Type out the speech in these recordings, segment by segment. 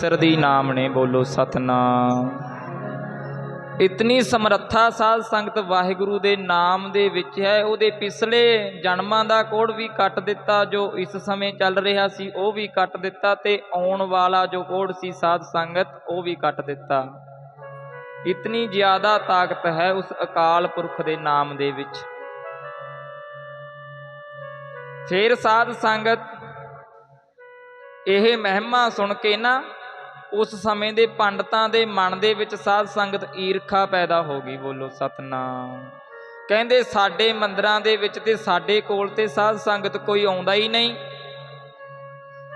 ਸਰਦੀ ਨਾਮ ਨੇ, ਬੋਲੋ ਸਤਨਾਮ। ਇਤਨੀ ਸਮਰੱਥਾ ਸਾਧ ਸੰਗਤ ਵਾਹਿਗੁਰੂ ਦੇ ਨਾਮ ਦੇ ਵਿੱਚ ਹੈ, ਉਹਦੇ ਪਿਛਲੇ ਜਨਮਾਂ ਦਾ ਕੋੜ ਵੀ ਕੱਟ ਦਿੱਤਾ, ਜੋ ਇਸ ਸਮੇਂ ਚੱਲ ਰਿਹਾ ਸੀ, ਉਹ ਵੀ ਕੱਟ ਦਿੱਤਾ ਤੇ ਆਉਣ ਵਾਲਾ ਜੋ ਕੋੜ ਸੀ ਸਾਧ ਸੰਗਤ, ਉਹ ਵੀ ਕੱਟ ਦਿੱਤਾ। ਇਤਨੀ ਜ਼ਿਆਦਾ ਤਾਕਤ ਹੈ ਉਸ ਅਕਾਲ ਪੁਰਖ ਦੇ ਨਾਮ ਦੇ ਵਿੱਚ। ਫੇਰ ਸਾਧ ਸੰਗਤ, ਇਹ ਮਹਿਮਾ ਸੁਣ ਕੇ ਨਾ ਉਸ ਸਮੇਂ ਦੇ ਪੰਡਤਾਂ ਦੇ ਮਨ ਦੇ ਵਿੱਚ ਸਾਧ ਸੰਗਤ ਈਰਖਾ ਪੈਦਾ ਹੋ ਗਈ। ਬੋਲੋ ਸਤਨਾਮ। ਕਹਿੰਦੇ, ਸਾਡੇ ਮੰਦਰਾਂ ਦੇ ਵਿੱਚ ਤੇ ਸਾਡੇ ਕੋਲ ਤੇ ਸਾਧ ਸੰਗਤ ਕੋਈ ਆਉਂਦਾ ਹੀ ਨਹੀਂ।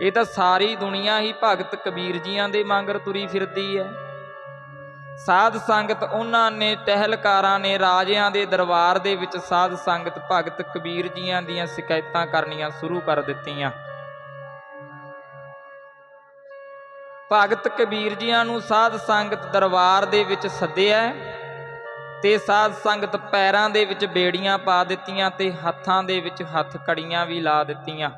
ਇਹ ਤਾਂ ਸਾਰੀ ਦੁਨੀਆ ਹੀ ਭਗਤ ਕਬੀਰ ਜੀਆਂ ਦੇ ਮੰਗਰ ਤੁਰੀ ਫਿਰਦੀ ਹੈ। ਸਾਧ ਸੰਗਤ ਉਹਨਾਂ ਨੇ, ਟਹਿਲਕਾਰਾਂ ਨੇ, ਰਾਜਿਆਂ ਦੇ ਦਰਬਾਰ ਦੇ ਵਿੱਚ ਸਾਧ ਸੰਗਤ ਭਗਤ ਕਬੀਰ ਜੀਆਂ ਦੀਆਂ ਸ਼ਿਕਾਇਤਾਂ ਕਰਨੀਆਂ ਸ਼ੁਰੂ ਕਰ ਦਿੱਤੀਆਂ। ਭਗਤ ਕਬੀਰ ਜੀਆਂ ਨੂੰ ਸਾਧ ਸੰਗਤ ਦਰਬਾਰ ਦੇ ਵਿੱਚ ਸੱਦਿਆ ਤੇ ਸਾਧ ਸੰਗਤ ਪੈਰਾਂ ਦੇ ਵਿੱਚ ਬੇੜੀਆਂ ਪਾ ਦਿੱਤੀਆਂ ਤੇ ਹੱਥਾਂ ਦੇ ਵਿੱਚ ਹੱਥ ਕੜੀਆਂ ਵੀ ਲਾ ਦਿੱਤੀਆਂ।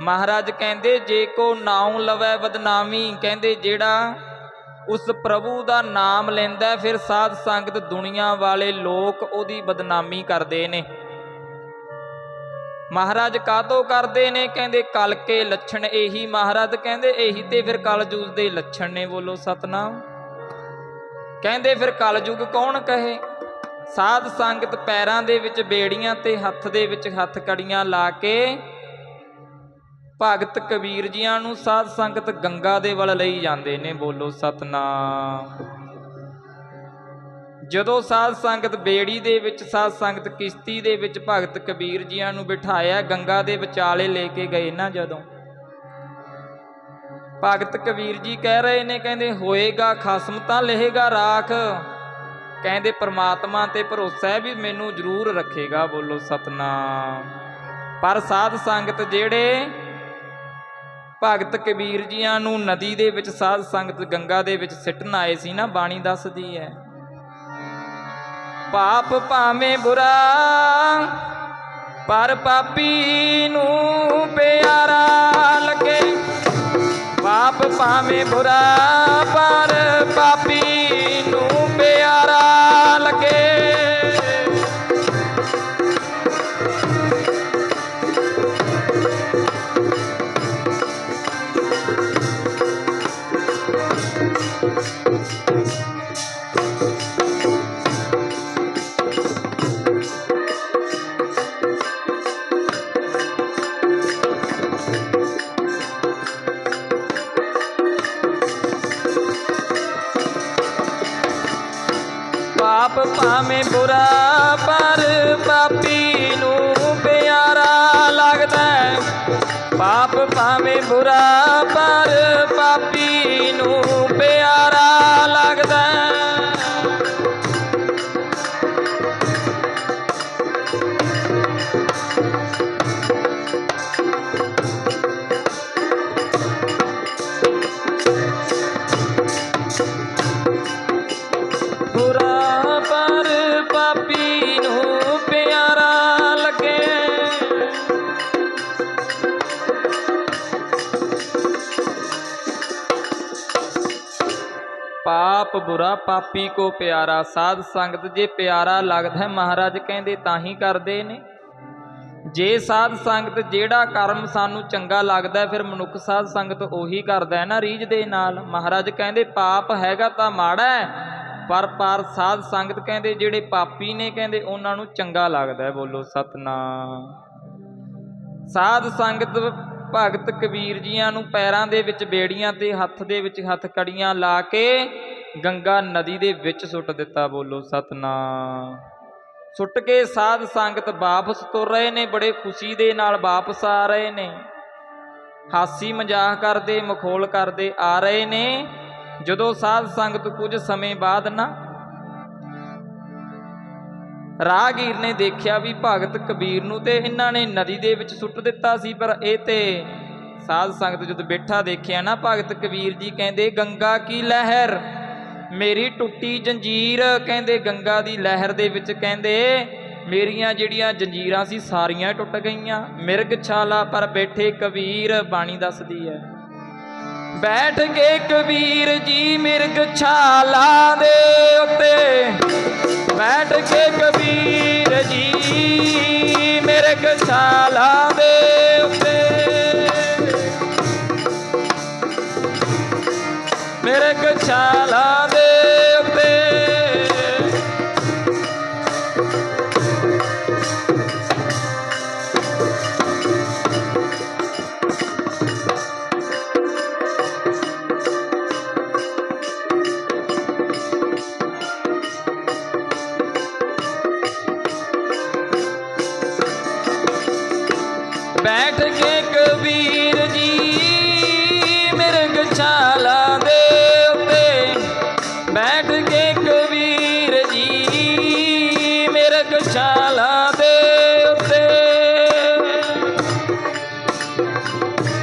ਮਹਾਰਾਜ ਕਹਿੰਦੇ, ਜੇ ਕੋ ਨਾਉ ਲਵੈ ਬਦਨਾਮੀ, ਕਹਿੰਦੇ ਜਿਹੜਾ ਉਸ ਪ੍ਰਭੂ ਦਾ ਨਾਮ ਲੈਂਦਾ ਫਿਰ ਸਾਧ ਸੰਗਤ ਦੁਨੀਆ ਵਾਲੇ ਲੋਕ ਉਹਦੀ ਬਦਨਾਮੀ ਕਰਦੇ ਨੇ। ਮਹਾਰਾਜ ਕਾਤੋਂ ਕਰਦੇ ਨੇ? ਕਹਿੰਦੇ ਕਲ ਕੇ ਲੱਛਣ ਇਹੀ ਮਹਾਰਾਜ ਕਹਿੰਦੇ, ਇਹੀ ਤੇ ਫਿਰ ਕਲਯੁਗ ਦੇ ਲੱਛਣ ਨੇ ਬੋਲੋ ਸਤਨਾਮ। ਕਹਿੰਦੇ ਫਿਰ ਕਲਯੁਗ ਕੌਣ ਕਹੇ? ਸਾਧ ਸੰਗਤ ਪੈਰਾਂ ਦੇ ਵਿੱਚ ਬੇੜੀਆਂ ਤੇ ਹੱਥ ਦੇ ਵਿੱਚ ਹੱਥ ਕੜੀਆਂ ਲਾ ਕੇ ਭਗਤ ਕਬੀਰ ਜੀਆਂ ਨੂੰ ਸਾਧ ਸੰਗਤ ਗੰਗਾ ਦੇ ਵੱਲ ਲਈ ਜਾਂਦੇ ਨੇ ਬੋਲੋ ਸਤਨਾਮ। ਜਦੋਂ ਸਾਧ ਸੰਗਤ ਬੇੜੀ ਦੇ ਵਿੱਚ, ਸਾਧ ਸੰਗਤ ਕਿਸ਼ਤੀ ਦੇ ਵਿੱਚ ਭਗਤ ਕਬੀਰ ਜੀਆਂ ਨੂੰ ਬਿਠਾਇਆ, ਗੰਗਾ ਦੇ ਵਿਚਾਲੇ ਲੈ ਕੇ ਗਏ ਨਾ ਜਦੋਂ। ਭਗਤ ਕਬੀਰ ਜੀ ਕਹਿ ਰਹੇ ਨੇ, ਕਹਿੰਦੇ, ਹੋਏਗਾ ਖਸਮ ਤਾਂ ਲਹੇਗਾ ਰਾਖ। ਕਹਿੰਦੇ, ਪ੍ਰਮਾਤਮਾ ਤੇ ਭਰੋਸਾ ਹੈ ਵੀ ਮੈਨੂੰ ਜ਼ਰੂਰ ਰੱਖੇਗਾ। ਬੋਲੋ, ਸਤਨਾਮ। ਪਰ ਸਾਧ ਸੰਗਤ ਜਿਹੜੇ ਭਗਤ ਕਬੀਰ ਜੀਆਂ ਨੂੰ ਨਦੀ ਦੇ ਵਿੱਚ, ਸਾਧ ਸੰਗਤ ਗੰਗਾ ਦੇ ਵਿੱਚ ਸਿੱਟਣ ਆਏ ਸੀ ਨਾ, ਬਾਣੀ ਦੱਸਦੀ ਹੈ। ਪਾਪ ਭਾਵੇਂ ਬੁਰਾ ਪਰ ਪਾਪੀ ਨੂੰ ਪਿਆਰਾ ਲੱਗੇ। ਪਾਪ ਭਾਵੇਂ ਬੁਰਾ ਪਰ ਭਾਵੇਂ ਬੁਰਾ, ਪਰ ਪਾਪੀ ਨੂੰ ਪਿਆਰਾ ਲੱਗਦਾ ਪਾਪ ਭਾਵੇਂ ਬੁਰਾ, ਪਰ ਪਾਪੀ ਨੂੰ ਪਿਆਰਾ ਲੱਗਦਾ ਪਾਪ ਬੁਰਾ ਪਾਪੀ ਕੋ ਪਿਆਰਾ, ਸਾਧ ਸੰਗਤ ਜੇ ਪਿਆਰਾ ਲੱਗਦਾ, ਮਹਾਰਾਜ ਕਹਿੰਦੇ ਤਾਂ ਹੀ ਕਰਦੇ ਨੇ। ਜੇ ਸਾਧ ਸੰਗਤ ਜਿਹੜਾ ਕਰਮ ਸਾਨੂੰ ਚੰਗਾ ਲੱਗਦਾ, ਫਿਰ ਮਨੁੱਖ ਸਾਧ ਸੰਗਤ ਉਹੀ ਕਰਦਾ ਹੈ ਨਾ ਰੀਝ ਦੇ ਨਾਲ। ਮਹਾਰਾਜ ਕਹਿੰਦੇ ਪਾਪ ਹੈਗਾ ਤਾਂ ਮਾੜਾ ਹੈ, ਪਰ ਪਰ ਸਾਧ ਸੰਗਤ ਕਹਿੰਦੇ ਜਿਹੜੇ ਪਾਪੀ ਨੇ, ਕਹਿੰਦੇ ਉਹਨਾਂ ਨੂੰ ਚੰਗਾ ਲੱਗਦਾ ਬੋਲੋ ਸਤਨਾਮ। ਸਾਧ ਸੰਗਤ ਭਗਤ ਕਬੀਰ ਜੀਆਂ ਨੂੰ ਪੈਰਾਂ ਦੇ ਵਿੱਚ ਬੇੜੀਆਂ ਤੇ ਹੱਥ ਦੇ ਵਿੱਚ ਹੱਥ ਕੜੀਆਂ ਲਾ ਕੇ ਗੰਗਾ ਨਦੀ ਦੇ ਵਿੱਚ ਸੁੱਟ ਦਿੱਤਾ। ਬੋਲੋ ਸਤਨਾਮ। ਸੁੱਟ ਕੇ ਸਾਧ ਸੰਗਤ ਵਾਪਸ ਤੁਰ ਰਹੇ ਨੇ, ਬੜੇ ਖੁਸ਼ੀ ਦੇ ਨਾਲ ਵਾਪਸ ਆ ਰਹੇ ਨੇ। ਹਾਸੀ ਮਜ਼ਾਕ ਕਰਦੇ, ਮਖੌਲ ਕਰਦੇ ਆ ਰਹੇ ਨੇ। ਜਦੋਂ ਸਾਧ ਸੰਗਤ ਕੁਝ ਸਮੇਂ ਬਾਅਦ ਨਾ ਰਾਹਗੀਰ ਨੇ ਦੇਖਿਆ ਵੀ ਭਗਤ ਕਬੀਰ ਨੂੰ ਤੇ ਇਹਨਾਂ ਨੇ ਨਦੀ ਦੇ ਵਿੱਚ ਸੁੱਟ ਦਿੱਤਾ ਸੀ, ਪਰ ਇਹ ਤੇ ਸਾਧ ਸੰਗਤ ਜਦੋਂ ਬੈਠਾ ਦੇਖਿਆ ਨਾ, ਭਗਤ ਕਬੀਰ ਜੀ ਕਹਿੰਦੇ, ਗੰਗਾ ਕੀ ਲਹਿਰ? ਮੇਰੀ ਟੁੱਟੀ ਜੰਜੀਰ। ਕਹਿੰਦੇ, ਗੰਗਾ ਦੀ ਲਹਿਰ ਦੇ ਵਿੱਚ ਕਹਿੰਦੇ, ਮੇਰੀਆਂ ਜਿਹੜੀਆਂ ਜੰਜੀਰਾਂ ਸੀ, ਸਾਰੀਆਂ ਟੁੱਟ ਗਈਆਂ। ਮਿਰਗ ਛਾਲਾ ਪਰ ਬੈਠੇ ਕਬੀਰ। ਬਾਣੀ ਦੱਸਦੀ ਹੈ। ਬੈਠ ਕੇ ਕਬੀਰ ਜੀ ਮਿਰਗ ਛਾਲਾ ਦੇ ਉੱਤੇ। ਬੈਠ ਕੇ ਕਬੀਰ ਜੀ ਮਿਰਗ ਛਾਲਾ ਦੇ ਉੱਤੇ। ਮਿਰਗ ਛਾਲਾ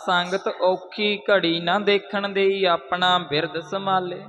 ਸੰਗਤ ਔਖੀ ਘੜੀ ਨਾ ਦੇਖਣ ਦੇਈ ਆਪਣਾ ਬਿਰਦ ਸੰਭਾਲੇ।